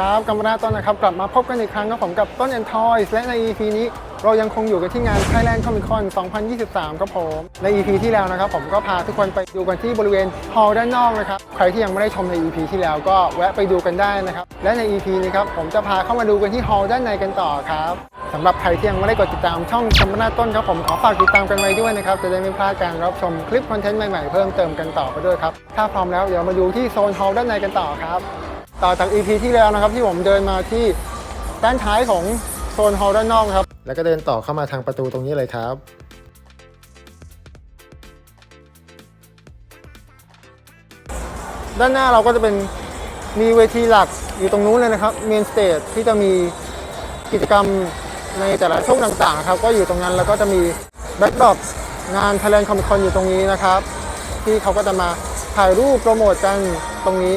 ครับกัมปนาต้นนะครับ กลับมาพบกันอีกครั้งครับผมกับต้นแอนทอยและใน EP นี้เรายังคงอยู่กันที่งาน Thailand Comic Con 2023 ครับผม ใน EP ที่แล้วนะครับ ผมก็พาทุกคนไปดูกันที่บริเวณฮอลล์ด้านนอกนะครับ ใครที่ยังไม่ได้ชมใน EP ที่แล้วก็แวะไปดูกันได้นะครับ และใน EP นี้ครับผมจะพาเข้ามาดูกันที่ฮอลล์ด้านในกันต่อครับสำหรับใครที่ยังไม่ได้กดติดตามช่องกัมปนาต้นครับผมขอฝากติดตามกันไว้ด้วยนะครับจะได้ไม่พลาดการรับชมคลิปคอนเทนต์ใหม่ๆเพิ่มเติมกันต่อไปด้วยครับถ้าพร้อมแล้วเดี๋ยวมาดูที่โซนฮอลล์ด้านในกันต่อครับ ต่อจาก EP ที่แล้วนะครับ ที่ผมเดินมาที่ด้านท้ายของโซนฮอลล์ด้านนอกครับ แล้วก็เดินต่อเข้ามาทางประตูตรงนี้เลยครับ ด้านหน้าเราก็จะเป็นมีเวทีหลักอยู่ตรงนู้นเลยนะครับเมนสเตจที่จะมีกิจกรรมในแต่ละช่วงต่างๆนะครับ ก็อยู่ตรงนั้นแล้วก็จะมีแบ็กดรอปงาน Thailand Comic Con อยู่ตรงนี้นะครับ ที่เขาก็จะมาถ่ายรูปโปรโมทกันตรงนี้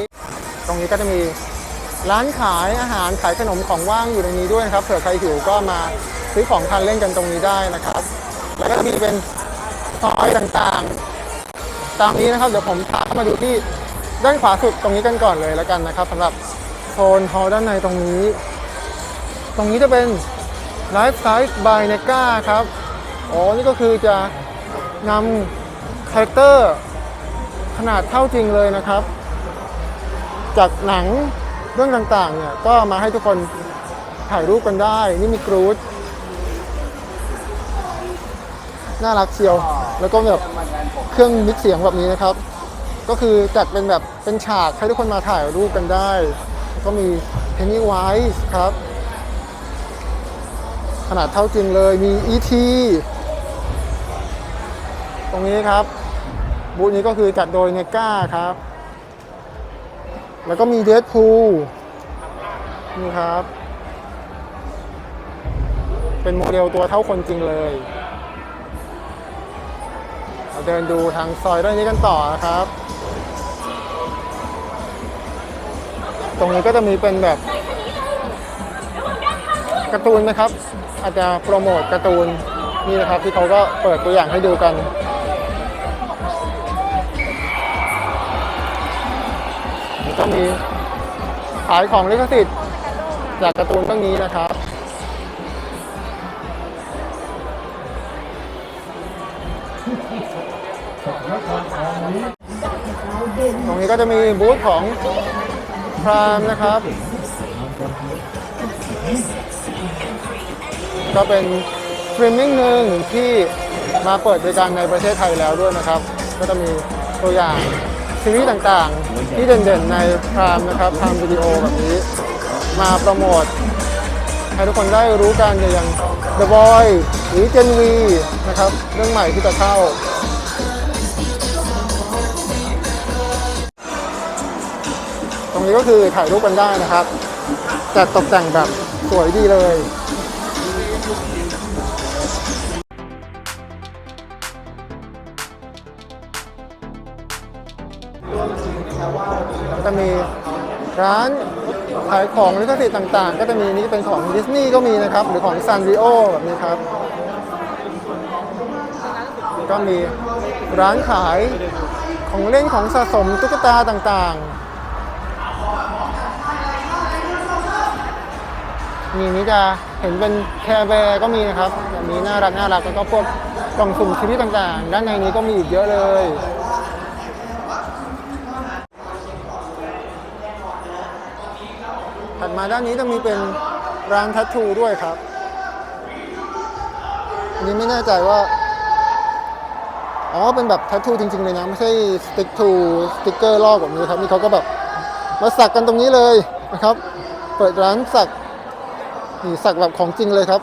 ตรงนี้ก็จะมีร้านขายอาหารขายขนมของว่างอยู่ตรงนี้ด้วยนะครับเผื่อใครหิวก็มาซื้อของทานเล่นกันตรงนี้ได้นะครับ แล้วก็จะมีเป็นซอยต่างๆ ตามนี้นะครับเดี๋ยวผมพามาดูที่ด้านขวาสุดตรงนี้กันก่อนเลยแล้วกันนะครับสำหรับโซนฮอลด้านในตรงนี้ ตรงนี้จะเป็น Life Size by NECA ครับอ๋อนี่ก็คือจะนำคาแรคเตอร์ขนาดเท่าจริงเลยนะครับ จากหนังเรื่องต่างๆเนี่ยก็มาให้ทุกคนถ่ายรูปกันได้ นี่มีกรูดน่ารักเชียว แล้วก็แบบเครื่องมิกเสียงแบบนี้นะครับ ก็คือจัดเป็นแบบเป็นฉากให้ทุกคนมาถ่ายรูปกันได้ ก็มี Pennywise ครับ ขนาดเท่าจริงเลยมี E.T. ตรงนี้ครับ บูธนี้ก็คือจัดโดยเนก้าครับ แล้วก็มีเด p พูนี่ครับ เป็นโมเดลตัวเท่าคนจริงเลยเราเดินดูทางซอยด้านนี้กันต่อนะครับ ตรงนี้ก็จะมีเป็นแบบการ์ตูนนะครับ อาจจะโปรโมทการ์ตูนนี่นะครับที่เขาก็เปิดตัวอย่างให้ดูกัน ก็มีขายของลิขสิทธิ์จากการ์ตูนเรื่องนี้นะครับตรงนี้ก็จะมีบูธของพรามนะครับ ก็เป็นสตรีมมิ่งหนึ่งที่มาเปิดบริการในประเทศไทยแล้วด้วยนะครับ ก็จะมีตัวอย่าง ซีรีส์ต่างๆ ที่เด่นๆในพรามนะครับพรามวิดีโอแบบนี้ มาโปรโมทให้ทุกคนได้รู้กันอย่าง The Boy หรือ Gen V นะครับ เรื่องใหม่ที่จะเข้าตรงนี้ก็คือถ่ายรูปกันได้นะครับจัดตกแต่งแบบสวยดีเลย จะมีร้านขายของลิขสิทธิ์ต่างๆ ก็จะมีนี่เป็นของดิสนีย์ก็มีนะครับ หรือของซันริโอแบบนี้ครับ ก็มีร้านขายของเล่นของสะสมตุ๊กตาต่างๆมีนี้จะเห็นเป็นแคร์แบร์ก็มีนะครับแบบนี้น่ารักน่ารักแล้วก็พวกกล่องสุ่มชีวิตต่างๆ ด้านในนี้ก็มีอีกเยอะเลย ถัดมาด้านนี้จะมีเป็นร้านทัตทูด้วยครับอันนี้ไม่แน่ใจว่า อ๋อ เป็นแบบทัตทูจริง ๆ เลยนะ ไม่ใช่สติ๊กทูสติ๊กเกอร์ลอกแบบนี้ครับ นี่เขาก็แบบมาสักกันตรงนี้เลยนะครับ เปิดร้านสักนี่สักแบบของจริงเลยครับ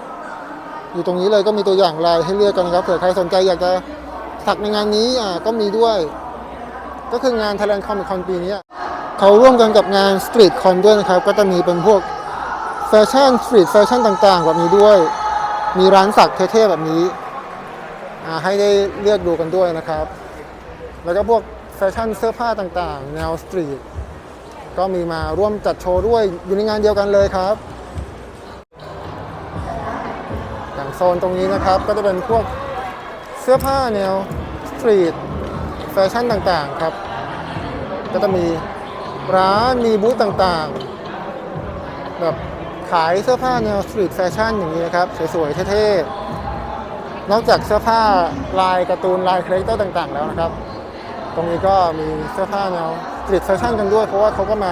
อยู่ตรงนี้เลยก็มีตัวอย่างลายให้เลือกกันนะครับ เผื่อใครสนใจอยากจะสักในงานนี้อ่าก็มีด้วย ก็คืองาน Thailand Comic Con ปีนี้ เขาร่วมกันกับงาน Street Con ด้วยนะครับ ก็จะมีเป็นพวกแฟชั่นสตรีทแฟชั่นต่างๆ แบบนี้ด้วย มีร้านสักเท่ๆแบบนี้ ให้ได้เลือกดูกันด้วยนะครับ แล้วก็พวกแฟชั่นเสื้อผ้าต่างๆ แนวสตรีทก็มีมาร่วมจัดโชว์ด้วยอยู่ในงานเดียวกันเลยครับอย่างโซนตรงนี้นะครับก็จะเป็นพวกเสื้อผ้าแนวสตรีทแฟชั่นต่างๆครับ ก็จะมี ร้านมีบูธต่างๆ แบบขายเสื้อผ้าแนวสตรีทแฟชั่นอย่างนี้นะครับ สวยๆ เท่ๆ นอกจากเสื้อผ้าลายการ์ตูนลายคาแรคเตอร์ต่างๆ แล้วนะครับ ตรงนี้ก็มีเสื้อผ้าแนวสตรีทแฟชั่นกันด้วย เพราะว่าเขาก็มา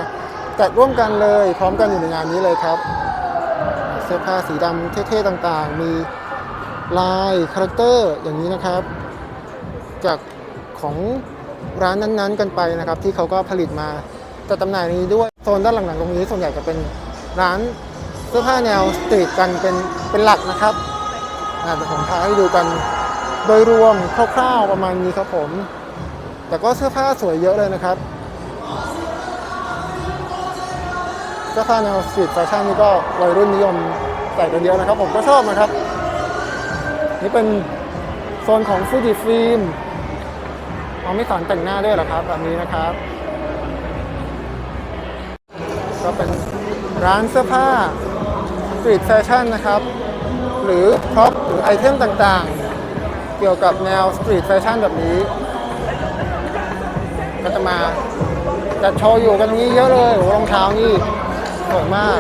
จัดร่วมกันเลยพร้อมกันอยู่ในงานนี้เลยครับ เสื้อผ้าสีดำเท่ๆ ต่างๆ มีลายคาแรคเตอร์อย่างนี้นะครับ จากของร้านนั้นๆ กันไปนะครับ ที่เขาก็ผลิตมา จัดจำหน่ายนี้ด้วยโซนด้านหลังๆตรงนี้ส่วนใหญ่จะเป็นร้านเสื้อผ้าแนวสตรีทกันเป็นเป็นหลักนะครับเดี๋ยวผมพาให้ดูกันโดยรวมคร่าวๆประมาณนี้ครับผม แต่ก็เสื้อผ้าสวยเยอะเลยนะครับเสื้อผ้าแนวสตรีทแฟชั่นนี่ก็วัยรุ่นนิยมใส่กันเยอะนะครับ ผมก็ชอบนะครับ นี่เป็นโซนของฟูจิฟิล์มเอาไม่สอนแต่งหน้าด้วยเหรอครับแบบนี้นะครับ ก็เป็นร้านเสื้อผ้าสตรีทแฟชั่นนะครับ หรือพร็อพหรือไอเทมต่างๆ เกี่ยวกับแนวสตรีทแฟชั่นแบบนี้ ก็จะมาจัดโชว์อยู่กันตรงนี้เยอะเลยโอ้รองเท้านี่สวยมาก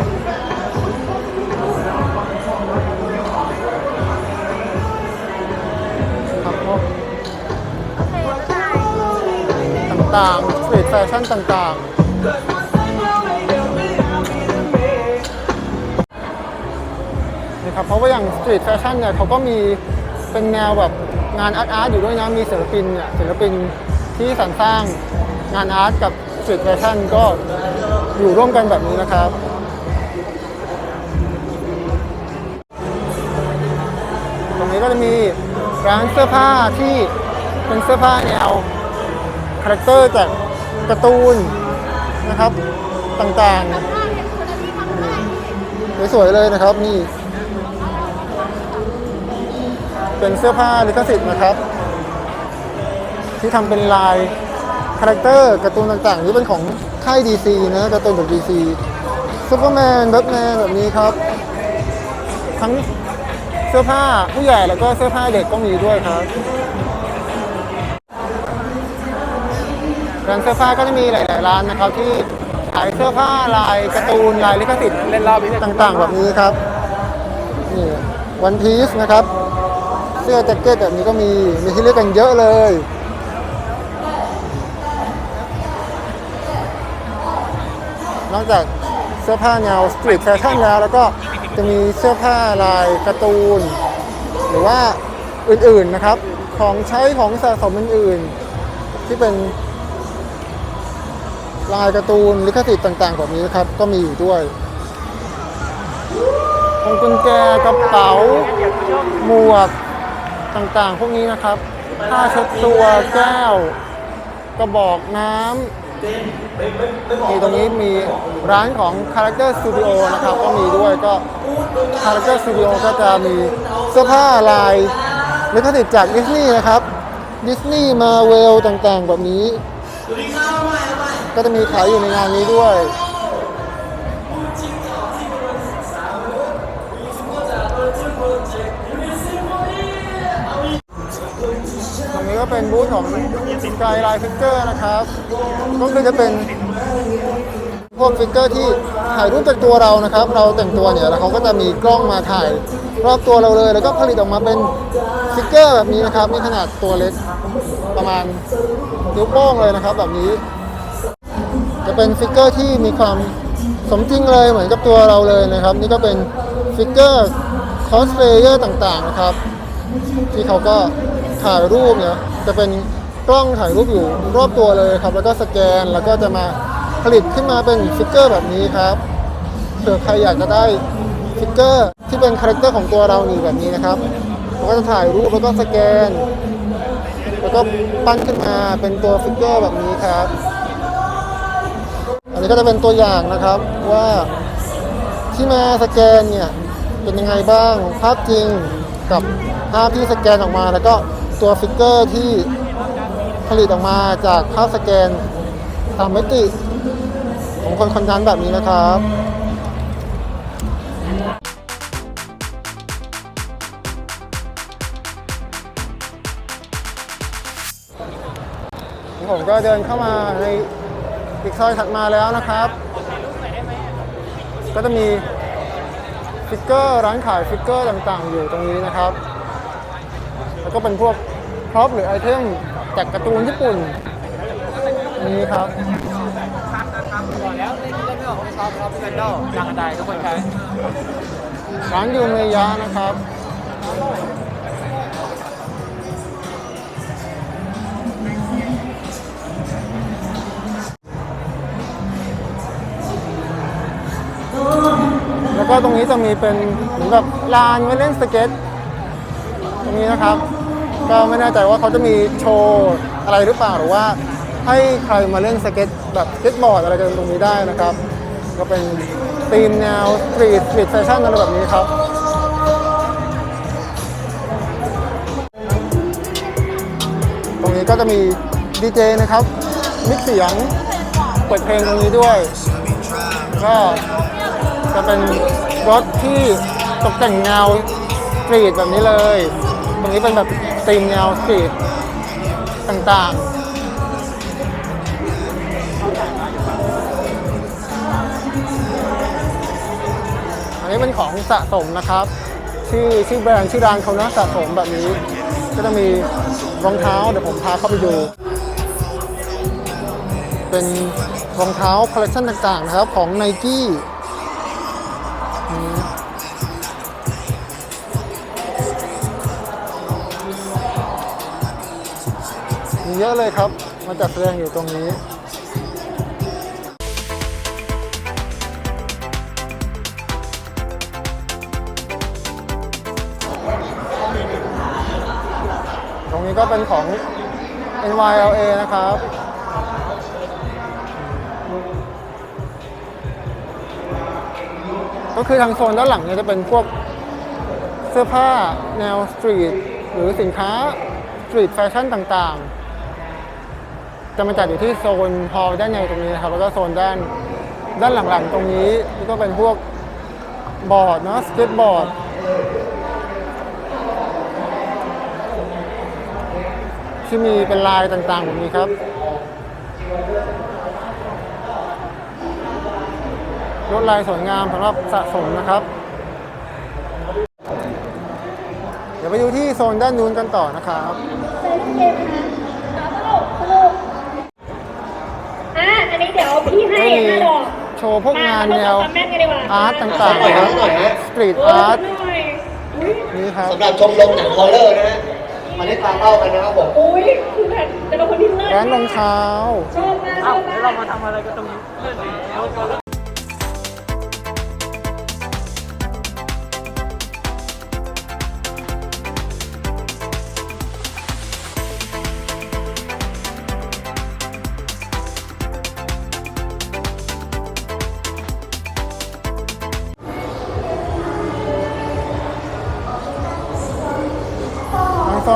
ต่างๆสตรีทแฟชั่นต่างๆ เพราะว่าอย่างสตรีทแฟชั่นเนี่ยเขาก็มีเป็นแนวแบบงานอาร์ตอาร์ตอยู่ด้วยนะมีศิลปินเนี่ยศิลปินที่สรรสร้างงานอาร์ตกับสตรีทแฟชั่นก็อยู่ร่วมกันแบบนี้นะครับตรงนี้ก็จะมีร้านเสื้อผ้าที่เป็นเสื้อผ้าแนวคาแรคเตอร์จากการ์ตูนนะครับต่างๆสวยๆเลยนะครับนี่ เป็นเสื้อผ้าลิขสิทธิ์นะครับ ที่ทำเป็นลายคาแรคเตอร์การ์ตูนต่างๆ นี่เป็นของค่าย DC นะการ์ตูนแบบ DC ซูเปอร์แมนแบทแมนแบบนี้ครับ ทั้งเสื้อผ้าผู้ใหญ่แล้วก็เสื้อผ้าเด็กก็มีด้วยครับร้านเสื้อผ้าก็จะมีหลาย ๆ ร้านนะครับที่ขายเสื้อผ้าลายการ์ตูนลายลิขสิทธิ์เล่นรอบนี้เนี่ยต่าง ๆ แบบนี้ครับนี่วันพีซนะครับเสื้อแจ็คเก็ตแบบนี้ก็มี มีที่เลือกกันเยอะเลย นอกจากเสื้อผ้าแนวสตรีทแฟชั่นแล้ว แล้วก็จะมีเสื้อผ้าลายการ์ตูน หรือว่าอื่นๆนะครับ ของใช้ของสะสมอื่นๆ ที่เป็นลายการ์ตูนลิขสิทธิ์ต่างๆแบบนี้นะครับ ก็มีอยู่ด้วยพวงกุญแจกระเป๋าหมวก ต่างๆ พวกนี้นะครับผ้าเช็ดตัวแก้ว กระบอกน้ำมีตรงนี้มีร้านของ Character Studio นะครับ ก็มีด้วยก็ Character Studio ก็จะมีเสื้อผ้าลายลิขสิทธิ์จากดิสนีย์นะครับดิสนีย์มาเวลต่างๆ แบบนี้ ก็จะมีขายอยู่ในงานนี้ด้วย บูธของสกายไลน์ฟิกเกอร์นะครับ ก็คือจะเป็นพวกฟิกเกอร์ที่ถ่ายรูปจากตัวเรานะครับ เราแต่งตัวเนี่ยแล้วเขาก็จะมีกล้องมาถ่ายรอบตัวเราเลย แล้วก็ผลิตออกมาเป็นฟิกเกอร์แบบนี้นะครับ มีขนาดตัวเล็กประมาณนิ้วโป้งเลยนะครับ แบบนี้ จะเป็นฟิกเกอร์ที่มีความสมจริงเลยเหมือนกับตัวเราเลยนะครับ นี่ก็เป็นฟิกเกอร์คอสเพลเยอร์ต่างๆนะครับ ที่เขาก็ถ่ายรูปเนี่ย จะเป็นกล้องถ่ายรูปอยู่รอบตัวเลยครับ แล้วก็สแกนแล้วก็จะมาผลิตขึ้นมาเป็นฟิกเกอร์แบบนี้ครับเผื่อใครอยากจะได้ฟิกเกอร์ที่เป็นคาแรคเตอร์ของตัวเรานี่แบบนี้นะครับเราก็จะถ่ายรูปแล้วก็สแกน แล้วก็ปั้นขึ้นมาเป็นตัวฟิกเกอร์แบบนี้ครับ อันนี้ก็จะเป็นตัวอย่างนะครับว่าที่มาสแกนเนี่ยเป็นยังไงบ้างภาพจริงกับภาพที่สแกนออกมาแล้วก็ ตัวฟิกเกอร์ที่ผลิตออกมาจากภาพสแกนตามมิติของคนคนนั้นแบบนี้นะครับผมก็เดินเข้ามาในอีกซอยถัดมาแล้วนะครับ ก็จะมีฟิกเกอร์ร้านขายฟิกเกอร์ต่างๆ อยู่ตรงนี้นะครับ แล้วก็เป็นพวก พร็อพหรือไอเทมจากการ์ตูนญี่ปุ่นนี่ครับก่อนแล้วเล่นเล่นไม่ออกไม่ชอบชอบพี่แมนดอลดังกระไดทุกคนใช้ร้านยูเมยะนะครับแล้วก็ตรงนี้จะมีเป็นเหมือนแบบลานไว้เล่นสเก็ต ตรงนี้นะครับ ก็ไม่แน่ใจว่าเขาจะมีโชว์อะไรหรือเปล่าหรือว่า ให้ใครมาเล่นสเก็ตแบบสเก็ตบอร์ดอะไรกันตรงนี้ได้นะครับ ก็เป็นธีมแนวสตรีทสตรีทแฟชั่นอะไรแบบนี้ครับตรงนี้ก็จะมีดีเจนะครับมิกเสียงเปิดเพลงตรงนี้ด้วย ก็จะเป็นรถที่ตกแต่งแนวสตรีทแบบนี้เลย ตรงนี้เป็นแบบ ธีมแนวสตรีทต่างๆ อันนี้เป็นของสะสมนะครับ ชื่อชื่อแบรนด์ชื่อร้านเขานะสะสมแบบนี้ ก็จะมีรองเท้าเดี๋ยวผมพาเข้าไปดู เป็นรองเท้าคอลเลคชันต่างๆนะครับของ n เยอะเลยครับมาจัดแสดงอยู่ตรงนี้ตรงนี้ก็เป็นของ NYLA นะครับ ก็คือทางโซนด้านหลังเนี่ยจะเป็นพวกเสื้อผ้าแนวสตรีทหรือสินค้าสตรีทแฟชั่นต่างๆ จะมาจัดอยู่ที่โซนฮอลด้านในตรงนี้นะครับแล้วก็โซนด้านด้านหลังๆตรงนี้นี่ก็เป็นพวกบอร์ดเนาะสเก็ตบอร์ดที่มีเป็นลายต่างๆแบบนี้ครับลวดลายสวยงามสำหรับสะสมนะครับ เดี๋ยวไปดูที่โซนด้านนู้นกันต่อนะครับ เคยเล่นเกมนะสนุกสนุกอะ อันนี้เดี๋ ยวพี่ให้ก็มีห้าดอกโชว์พวกงานแนวมาทดสอบความแม่นกันดีกว่าอาร์ตต่างๆหน่อยนะคครัรับบหน่อยฮะสตรีทโอ้อาร์ตหน่อยอุ้ยนี่ครับสำหรับชมรมหนังฮอลเลอร์นะฮะมาเล่นตามเป้ากันนะครับผมอุ้ยคือแบบแต่ละคนที่เลิศร้านรองเท้าชอบมากชเอ้าอบแล้วมาเรากมาทำอะไรกันตรงนี้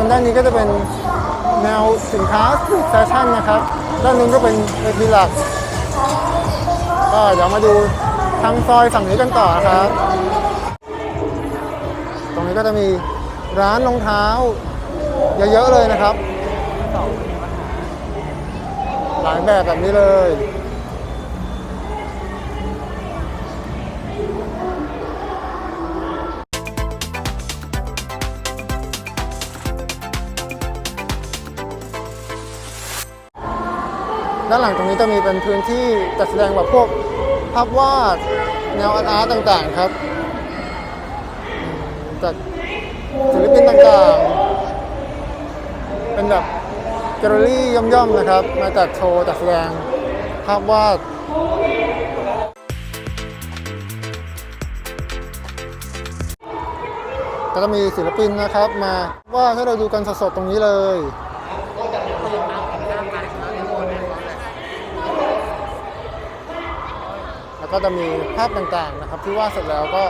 นรถกันทางโซนด้านนี้ก็จะเป็นแนวสินค้าสตรีทแฟชั่นนะครับ ด้านนู้นก็เป็นเวทีหลัก ก็เดี๋ยวมาดูทางซอยฝั่งนี้กันต่อครับ ตรงนี้ก็จะมีร้านรองเท้า เยอะๆเลยนะครับ หลายแบบแบบนี้เลย ด้านหลังตรงนี้จะมีเป็นพื้นที่จัดแสดงแบบพวกภาพวาดแนวอาร์ตต่างๆครับ จากศิลปินต่างๆ เป็นแบบแกลเลอรี่ย่อมๆนะครับ มาจัดโชว์จัดแสดงภาพวาดก็จะมีศิลปินนะครับ มาวาดให้เราดูกันสดๆตรงนี้เลย แล้ว ก็จะมีภาพต่างๆนะครับ ที่วาดเสร็จแล้วก็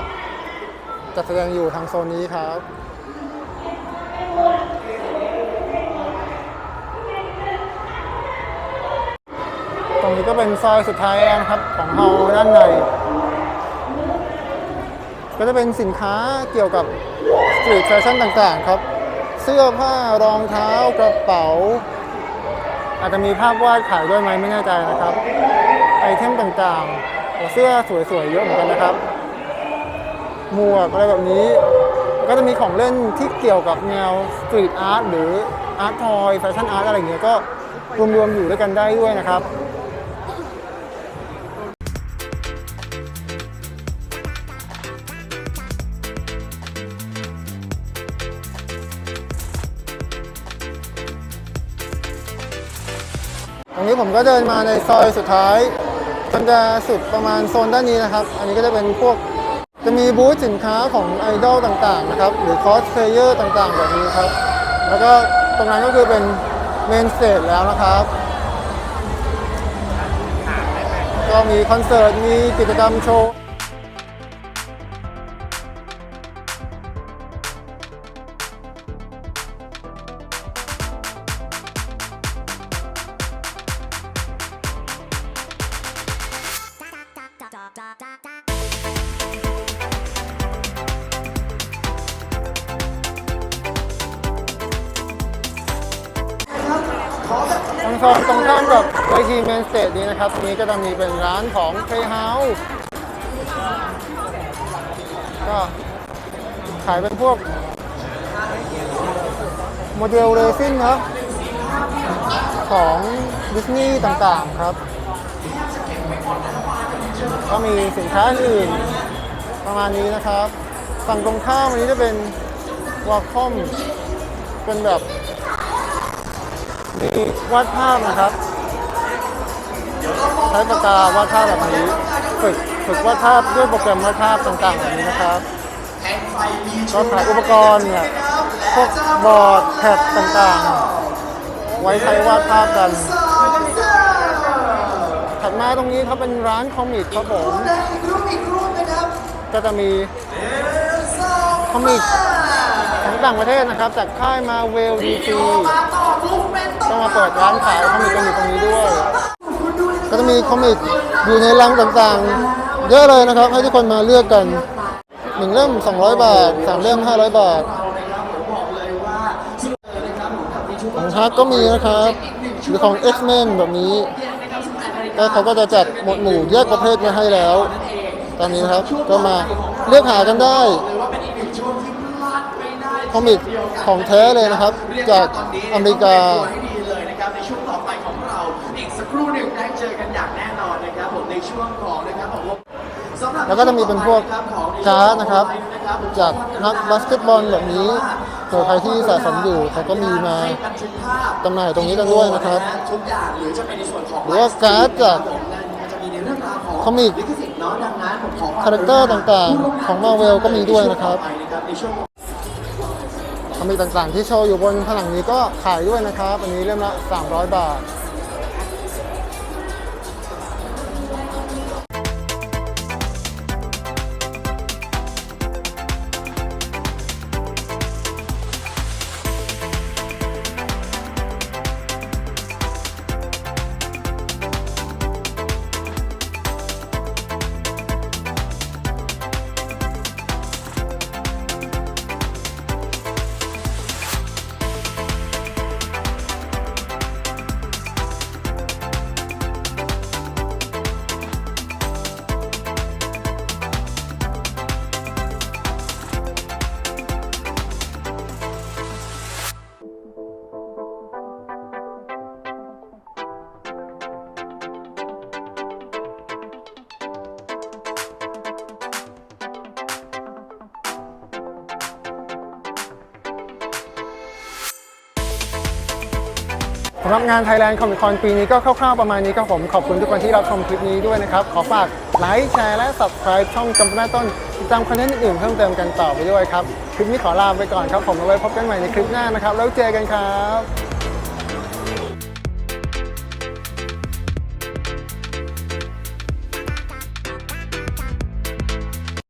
จะแสดงอยู่ทางโซนนี้ครับตรงนี้ก็เป็นซอยสุดท้ายแล้วนะครับของเฮาด้านใน ก็จะเป็นสินค้าเกี่ยวกับสตรีทแฟชั่นต่างๆครับ เสื้อผ้ารองเท้ากระเป๋า อาจจะมีภาพวาดขายด้วยไหมไม่แน่ใจนะครับ ไอเทมต่างๆ เสื้อสวยๆเยอะเหมือนกันนะครับหมวกอะไรแบบนี้ก็จะมีของเล่นที่เกี่ยวกับแนวสตรีทอาร์ตหรืออาร์ตทอยแฟชั่นอาร์ตอะไรอย่างเงี้ยก็รวมๆอยู่ด้วยกันได้ด้วยนะครับตรงนี้ผมก็เดินมาในซอยสุดท้าย จนจะสุดประมาณโซนด้านนี้นะครับ อันนี้ก็จะเป็นพวกจะมีบูธสินค้าของไอดอลต่างๆนะครับ หรือคอสเพลเยอร์ต่างๆ แบบนี้ครับ แล้วก็ตรงนั้นก็คือเป็นเมนสเตจแล้วนะครับ ก็มีคอนเสิร์ต มีกิจกรรมโชว์ ซนตรงข้ามกับเวทีเมนสเตจนี้นะครับตรงนี้ก็จะมีเป็นร้านของ Playhouse ก็ขายเป็นพวก โมเดลเรซินครับ ของดิสนีย์ต่างๆครับ ก็มีสินค้าอื่นประมาณนี้นะครับ ฝั่งตรงข้ามอันนี้จะเป็นวอลคอมเป็นแบบ มีวาดภาพนะครับ ใช้ปากกาวาดภาพแบบนี้ฝึกฝึกวาดภาพด้วยโปรแกรมวาดภาพต่างๆแบบนี้นะครับก็ขายอุปกรณ์เนี่ยพวกบอร์ดแท็บต่างๆ ไว้ใช้วาดภาพกันถัดมาตรงนี้ครับเป็นร้านคอมิกครับผมก็จะมีคอมิกของต่างประเทศนะครับ จากค่ายมาเวลดีซี ก็มาเปิดร้านขายคอมิกกันอยู่ตรงนี้ด้วย ก็จะมีคอมิกอยู่ในรังต่างๆ เยอะเลยนะครับ ให้ทุกคนมาเลือกกันหนึ่งเล่ม200 บาทสามเล่ม500 บาทของฮักก็มีนะครับ หรือของ X-Men แบบนี้ก็เขาก็จะจัดหมวดหมู่แยกประเภทมาให้แล้ว ตอนนี้นะครับก็มาเลือกหากันได้ คอมิกของแท้เลยนะครับ จากอเมริกาให้ดีเลยนะครับในช่วงต่อไปของเราอีกสักครู่หนึ่งได้เจอกันอย่างแน่นอนนะครับผมในช่วงของนะครับผมสำหรับแล้วก็จะมีเป็นพวกการ์ดนะครับ จากนักบาสเกตบอลแบบนี้เผื่อใครที่สะสมอยู่เขาก็มีมาบันทึกภาพจำหน่ายตรงนี้กันด้วยนะครับทุกอย่างหรือจะเป็นในส่วนของหรือว่าการ์ดจากผมนั้นจะมีในเรื่องราวของคอมิกลิขสิทธิ์เนาะดังนั้นผมขอวมคาแรคเตอร์ต่างๆ ของ Marvel ก็มีด้วยนะครับ มิกต่างๆที่โชว์อยู่บนผนังนี้ก็ขายด้วยนะครับ อันนี้เริ่มละ 300 บาท หรับงาน Thailand Comic Con ปีนี้ก็คร่าวๆประมาณนี้ครับผม ขอบคุณทุกคนที่รับชมคลิปนี้ด้วยนะครับ ขอฝากไลค์แชร์และ Subscribe ช่องกำปนาต้นติดตามคอนเทนต์อื่นๆเพิ่มเติมกันต่อไปด้วยครับ คลิปนี้ขอลาไปก่อนครับผมเอาไว้พบกันใหม่ในคลิปหน้านะครับ แล้วเจอกันครับ